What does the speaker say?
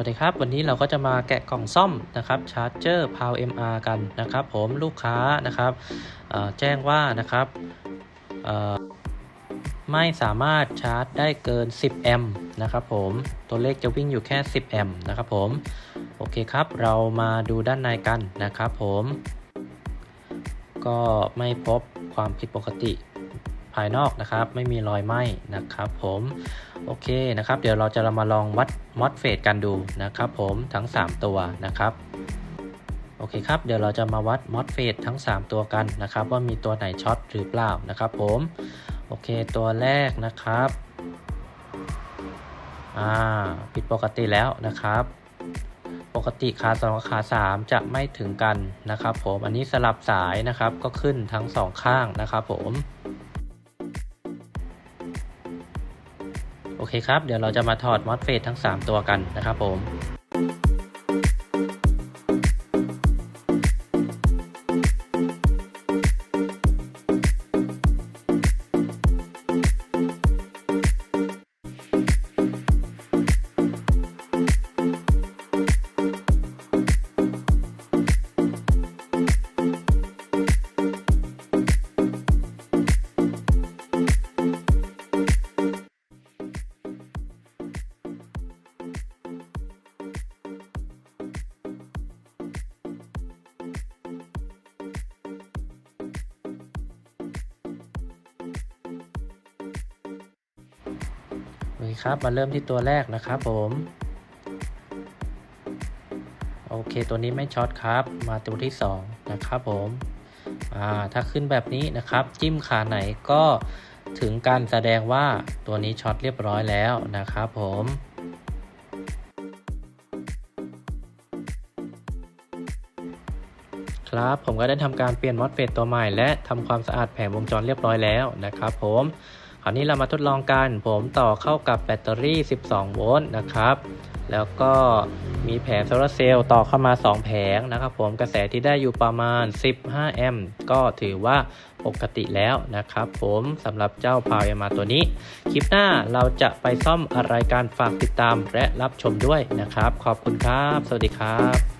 วัสดีครับ วันนี้เราก็จะมาแกะกล่องซ่อมนะครับชาร์จเจอร์ Power MR กันนะครับ ผมลูกค้านะครับแจ้งว่านะครับไม่สามารถชาร์จได้เกิน 10 แอมป์นะครับผมตัวเลขจะวิ่งอยู่แค่ 10 แอมป์นะครับผมโอเคครับ เรามาดูด้านในกันนะครับผม ก็ไม่พบความผิดปกติภายนอกนะครับ ไม่มีรอยไหม้นะครับผม โอเคนะครับ เดี๋ยวเราจะมาลองวัดมอสเฟตกันดูนะครับผมทั้ง 3 ตัวนะครับโอเคครับเดี๋ยวเราจะมาวัดมอสเฟตทั้ง 3 ตัวกันนะครับ ว่ามีตัวไหนช็อตหรือเปล่านะครับผมโอเคตัวแรกนะครับอ่าผิดปกติแล้วนะครับ ปกติขา2กับขา3 จะไม่ถึงกันนะครับ ผมอันนี้สลับสายนะครับก็ขึ้นทั้งสองข้างนะครับผม โอเคครับ เดี๋ยวเราจะมาถอดมอสเฟตทั้ง 3 ตัวกันนะครับผม โอเคครับ มาเริ่มที่ตัวแรกนะครับผมโอเคตัวนี้ไม่ช็อตครับ มาตัวที่ 2 นะครับผมอ่าถ้าขึ้นแบบนี้นะครับ จิ้มขาไหนก็ถึงการแสดงว่าตัวนี้ช็อตเรียบร้อยแล้วนะครับผมครับผมก็ได้ทำการเปลี่ยนมอสเฟตตัวใหม่และทำความสะอาดแผงวงจรเรียบร้อยแล้วนะครับผม คราวนี้เรามาทดลองกัน ผมต่อเข้ากับแบตเตอรี่ 12 โวลต์นะครับ แล้วก็มีแผงโซลาร์เซลล์ต่อเข้ามา 2 แผงนะครับ ผมกระแสที่ได้อยู่ประมาณ 15 แอมป์ก็ถือว่าปกติแล้วนะครับ ผมสำหรับเจ้าพาวเอมาตัวนี้ คลิปหน้าเราจะไปซ่อมอะไรการฝากติดตามและรับชมด้วยนะครับ ขอบคุณครับ สวัสดีครับ